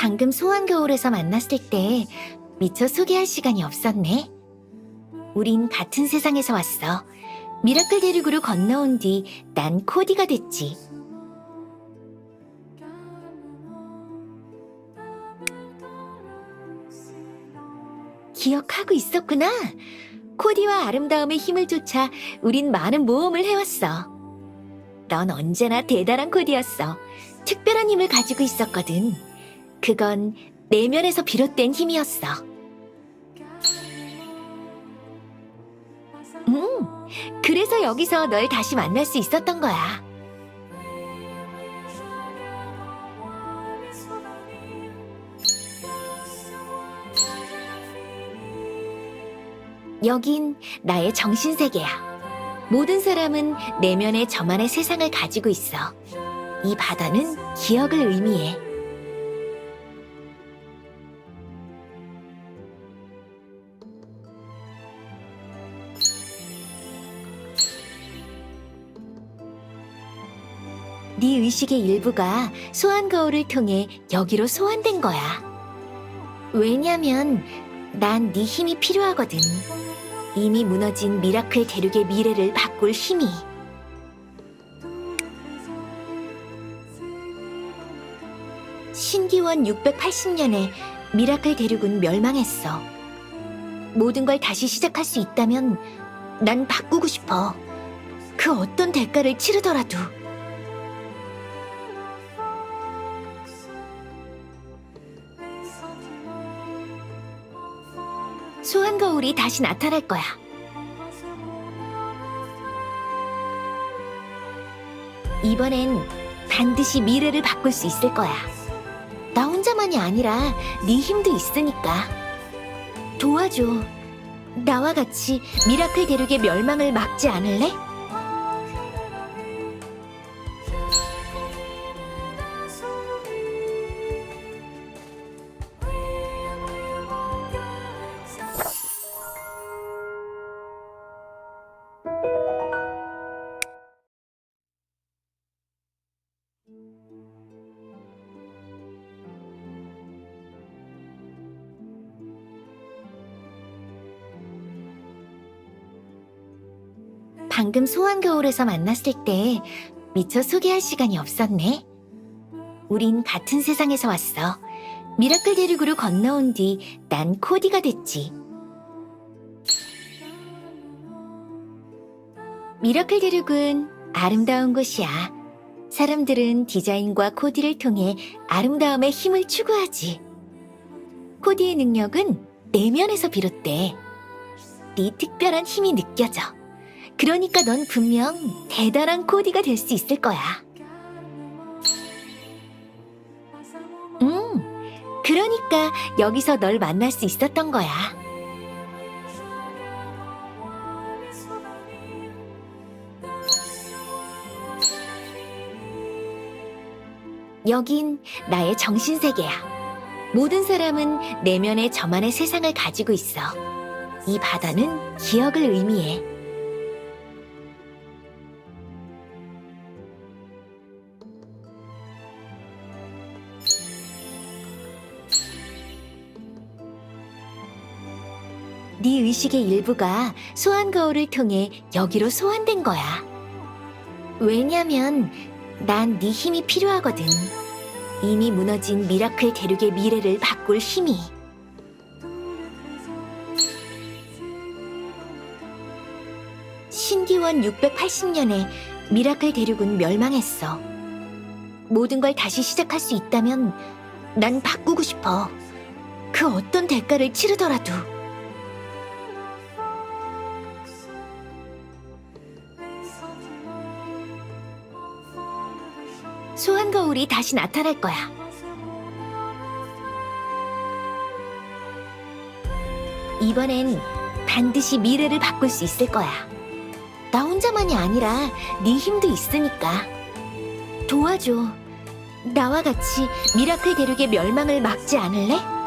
방금 소환겨울에서 만났을 때 미처 소개할 시간이 없었네. 우린 같은 세상에서 왔어. 미라클 대륙으로 건너온 뒤 난 코디가 됐지. 기억하고 있었구나. 코디와 아름다움의 힘을 쫓아 우린 많은 모험을 해왔어. 넌 언제나 대단한 코디였어. 특별한 힘을 가지고 있었거든. 그건 내면에서 비롯된 힘이었어. 음, 그래서 여기서 널 다시 만날 수 있었던 거야. 여긴 나의 정신세계야. 모든 사람은 내면의 저만의 세상을 가지고 있어. 이 바다는 기억을 의미해. 네 의식의 일부가 소환 거울을 통해 여기로 소환된 거야. 왜냐면 난 네 힘이 필요하거든. 이미 무너진 미라클 대륙의 미래를 바꿀 힘이. 신기원 680년에 미라클 대륙은 멸망했어. 모든 걸 다시 시작할 수 있다면 난 바꾸고 싶어. 그 어떤 대가를 치르더라도. 소환 거울이 다시 나타날 거야. 이번엔 반드시 미래를 바꿀 수 있을 거야. 나 혼자만이 아니라 네 힘도 있으니까. 도와줘. 나와 같이 미라클 대륙의 멸망을 막지 않을래? 방금 소환겨울에서 만났을 때 미처 소개할 시간이 없었네. 우린 같은 세상에서 왔어. 미라클 대륙으로 건너온 뒤 난 코디가 됐지. 미라클 대륙은 아름다운 곳이야. 사람들은 디자인과 코디를 통해 아름다움의 힘을 추구하지. 코디의 능력은 내면에서 비롯돼. 네 특별한 힘이 느껴져. 그러니까 넌 분명 대단한 코디가 될 수 있을 거야. 음, 그러니까 여기서 널 만날 수 있었던 거야. 여긴 나의 정신세계야. 모든 사람은 내면의 저만의 세상을 가지고 있어. 이 바다는 기억을 의미해. 네 의식의 일부가 소환 거울을 통해 여기로 소환된 거야. 왜냐면 난 네 힘이 필요하거든. 이미 무너진 미라클 대륙의 미래를 바꿀 힘이. 신기원 680년에 미라클 대륙은 멸망했어. 모든 걸 다시 시작할 수 있다면 난 바꾸고 싶어. 그 어떤 대가를 치르더라도. 거울이 다시 나타날 거야. 이번엔 반드시 미래를 바꿀 수 있을 거야. 나 혼자만이 아니라 네 힘도 있으니까. 도와줘. 나와 같이 미라클 대륙의 멸망을 막지 않을래?